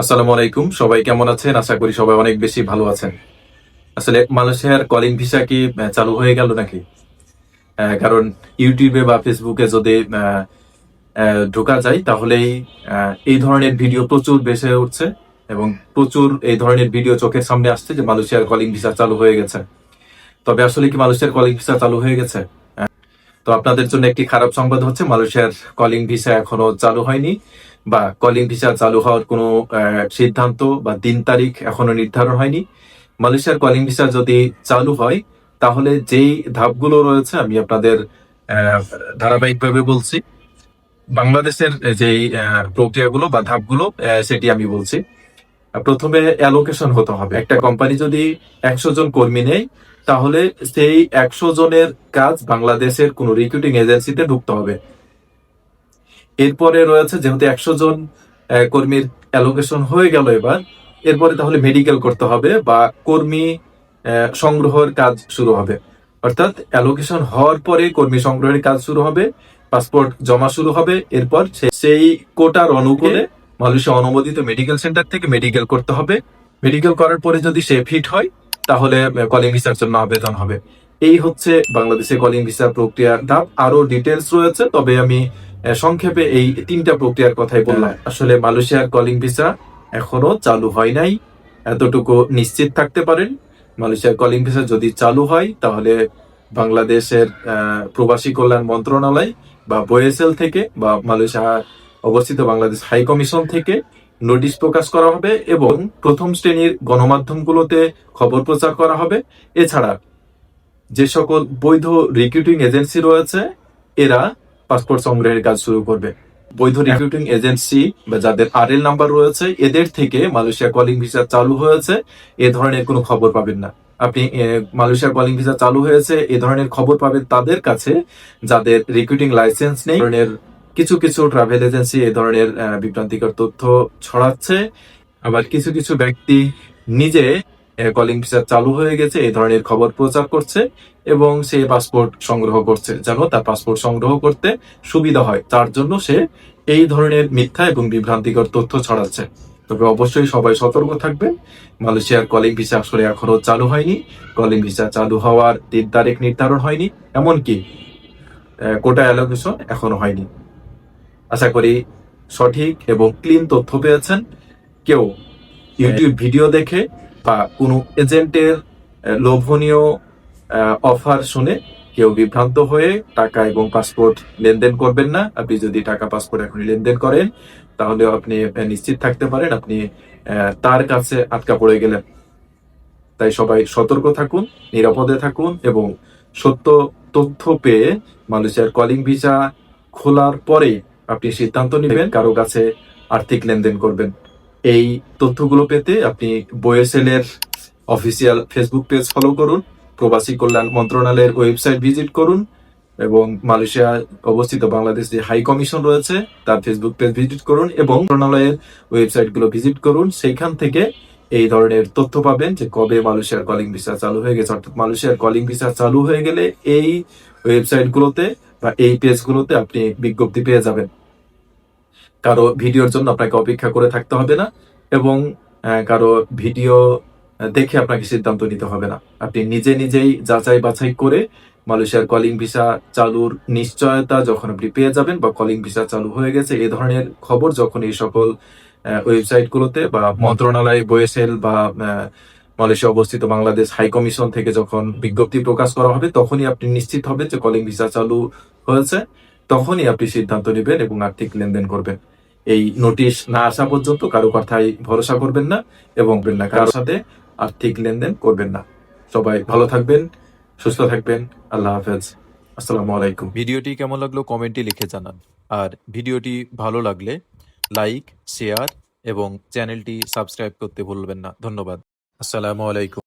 আসসালামু আলাইকুম। সবাই কেমন আছেন? আশা করি সবাই অনেক বেশি ভালো আছেন। আসলে মালয়েশিয়ার কলিং ভিসা কি চালু হয়ে গেল নাকি? কারণ ইউটিউবে বা ফেসবুকে যদি ঢোকা যায়, তাহলেই এই ধরনের ভিডিও প্রচুর বেশি উঠছে এবং প্রচুর এই ধরনের ভিডিও চোখের সামনে আসছে যে মালয়েশিয়ার কলিং ভিসা চালু হয়ে গেছে। তবে আসলে কি মালয়েশিয়ার কলিং ভিসা চালু হয়ে গেছে? তো আপনাদের জন্য একটি খারাপ সংবাদ হচ্ছে, মালয়েশিয়ার কলিং ভিসা এখনও চালু হয়নি বা কলিং ভিসা চালু হওয়ার কোনো সিদ্ধান্ত বা দিন তারিখ এখনও নির্ধারণ হয়নি। মালয়েশিয়ার কলিং ভিসা যদি চালু হয়, তাহলে যেই ধাপগুলো রয়েছে, আমি আপনাদের ধারাবাহিকভাবে বলছি। বাংলাদেশের যেই প্রক্রিয়াগুলো বা ধাপগুলো সেটি আমি বলছি। প্রথমে অ্যালোকেশন হতে হবে। একটা কোম্পানি যদি একশো জন কর্মী নেয়, তাহলে সেই একশো জনের কাজ বাংলাদেশের কোনো রিক্রুটিং এজেন্সিতে ঢুকতে হবে। এরপরে রয়েছে, যেহেতু একশো জন কর্মীর অ্যালোকেশন হয়ে গেল এবার, এরপরে তাহলে মেডিকেল করতে হবে বা কর্মী সংগ্রহের কাজ শুরু হবে। অর্থাৎ অ্যালোকেশন হওয়ার পরে কর্মী সংগ্রহের কাজ শুরু হবে পাসপোর্ট জমা শুরু হবে, এরপর সেই কোটার অনুকূলে মালয়েশিয়া অনুমোদিত মেডিকেল সেন্টার থেকে মেডিকেল করতে হবে। মেডিকেল করার পরে যদি সে ফিট হয় তাহলে কলিং ভিসার জন্য আবেদন হবে। এই হচ্ছে বাংলাদেশে কলিং ভিসা প্রক্রিয়ার ধাপ আরও ডিটেলস রয়েছে তবে আমি সংক্ষেপে এই তিনটা প্রক্রিয়ার কথাই বললাম। আসলে মালয়েশিয়ার কলিং ভিসা এখনও চালু হয় নাই। এতটুকু নিশ্চিত থাকতে পারেন। মালয়েশিয়ার কলিং ভিসা যদি চালু হয় তাহলে বাংলাদেশের প্রবাসী কল্যাণ মন্ত্রণালয় বা বোয়েসেল থেকে বা মালয়েশিয়া অবস্থিত বাংলাদেশ হাই কমিশন থেকে নোটিশ প্রকাশ করা হবে এবং প্রথম শ্রেণির গণমাধ্যমগুলোতে খবর প্রচার করা হবে। এছাড়া যে সকল বৈধ রিক্রুটিং এজেন্সি রয়েছে, এরা পাসপোর্ট সংগ্রহের কাজ শুরু করবে। বৈধ রিক্রুটিং এজেন্সি বা যাদের আর এল নাম্বার রয়েছে, এদের থেকে মালয়েশিয়া কলিং ভিসা চালু হয়েছে, এ ধরনের কোনো খবর পাবেন না। আপনি মালয়েশিয়া কলিং ভিসা চালু হয়েছে, এ ধরনের খবর পাবেন তাদের কাছে, যাদের রিক্রুটিং লাইসেন্স নেই ধরনের কিছু কিছু ট্রাভেল এজেন্সি এ ধরনের বিভ্রান্তিকর তথ্য ছড়াচ্ছে। আবার কিছু কিছু ব্যক্তি নিজে কলিং ভিসা চালু হয়ে গেছে, এই ধরনের খবর প্রচার করছে এবং সে পাসপোর্ট সংগ্রহ করছে, যেন তার পাসপোর্ট সংগ্রহ করতে সুবিধা হয়। তার জন্য সে এই ধরনের মিথ্যা এবং বিভ্রান্তিকর তথ্য ছড়াচ্ছে। তবে অবশ্যই সবাই সতর্ক থাকবেন। মালয়েশিয়ার কলিং ভিসা আসলে এখনও চালু হয়নি। কলিং ভিসা চালু হওয়ার দিন তারিখ নির্ধারণ হয়নি। এমনকি কোটা অ্যালোকেশন এখনও হয়নি। আশা করি সঠিক এবং ক্লিন তথ্য পেয়েছেন। কেউ ইউটিউব ভিডিও দেখে বা কোনো এজেন্টের লোভনীয় অফার শুনে কেউ বিভ্রান্ত হয়ে টাকা এবং পাসপোর্ট লেনদেন করবেন না। আপনি যদি টাকা পাসপোর্ট এখন লেনদেন করেন, তাহলে আপনি নিশ্চিত থাকতে পারেন আপনি তার কাছে আটকা পড়ে গেলেন। তাই সবাই সতর্ক থাকুন, নিরাপদে থাকুন এবং সত্য তথ্য পেয়ে মালয়েশিয়ার কলিং ভিসা খোলার পরে আপনি সিদ্ধান্ত নেবেন, কারও কাছে আর্থিক লেনদেন করবেন। এই তথ্যগুলো পেতে আপনি বোয়েসেলের অফিসিয়াল ফেসবুক পেজ ফলো করুন, প্রবাসী কল্যাণ মন্ত্রণালয়ের ওয়েবসাইট ভিজিট করুন এবং মালয়েশিয়া অবস্থিত বাংলাদেশ যে হাই কমিশন রয়েছে, তার ফেসবুক পেজ ভিজিট করুন এবং মন্ত্রণালয়ের ওয়েবসাইটগুলো ভিজিট করুন। সেইখান থেকে এই ধরনের তথ্য পাবেন যে কবে মালয়েশিয়ার কলিং ভিসা চালু হয়ে গেছে। অর্থাৎ মালয়েশিয়ার কলিং ভিসা চালু হয়ে গেলে এই ওয়েবসাইট গুলোতে বা এই পেজ গুলোতে আপনি বিজ্ঞপ্তি পেয়ে যাবেন। কারও ভিডিওর জন্য আপনাকে অপেক্ষা করে থাকতে হবে না এবং কারও ভিডিও দেখে আপনাকে সিদ্ধান্ত নিতে হবে না। আপনি নিজে নিজেই যাচাই বাছাই করে মালয়েশিয়ার কলিং ভিসা চালুর নিশ্চয়তা যখন আপনি পেয়ে যাবেন বা কলিং ভিসা চালু হয়ে গেছে এই ধরনের খবর যখন এই সকল ওয়েবসাইট গুলোতে বা মন্ত্রণালয়, বয়েসেল বা মালয়েশিয়া অবস্থিত বাংলাদেশ হাই কমিশন থেকে যখন বিজ্ঞপ্তি প্রকাশ করা হবে, তখনই আপনি নিশ্চিত হবে যে কলিং ভিসা চালু হয়েছে। তখনই আপনি সিদ্ধান্ত নেবেন এবং আর্থিক লেনদেন করবেন। এই নোটিশ না আসা পর্যন্ত কারও কথাই ভরসা করবেন না এবং না কারোর সাথে আর্থিক লেনদেন করবেন না। সবাই ভালো থাকবেন, সুস্থ থাকবেন, আল্লাহ হাফেজ। আসসালামু আলাইকুম। ভিডিওটি কেমন লাগল কমেন্টে লিখে জানান। আর ভিডিওটি ভালো লাগলে লাইক, শেয়ার এবং চ্যানেলটি সাবস্ক্রাইব করতে ভুলবেন না। ধন্যবাদ। আসসালামু আলাইকুম।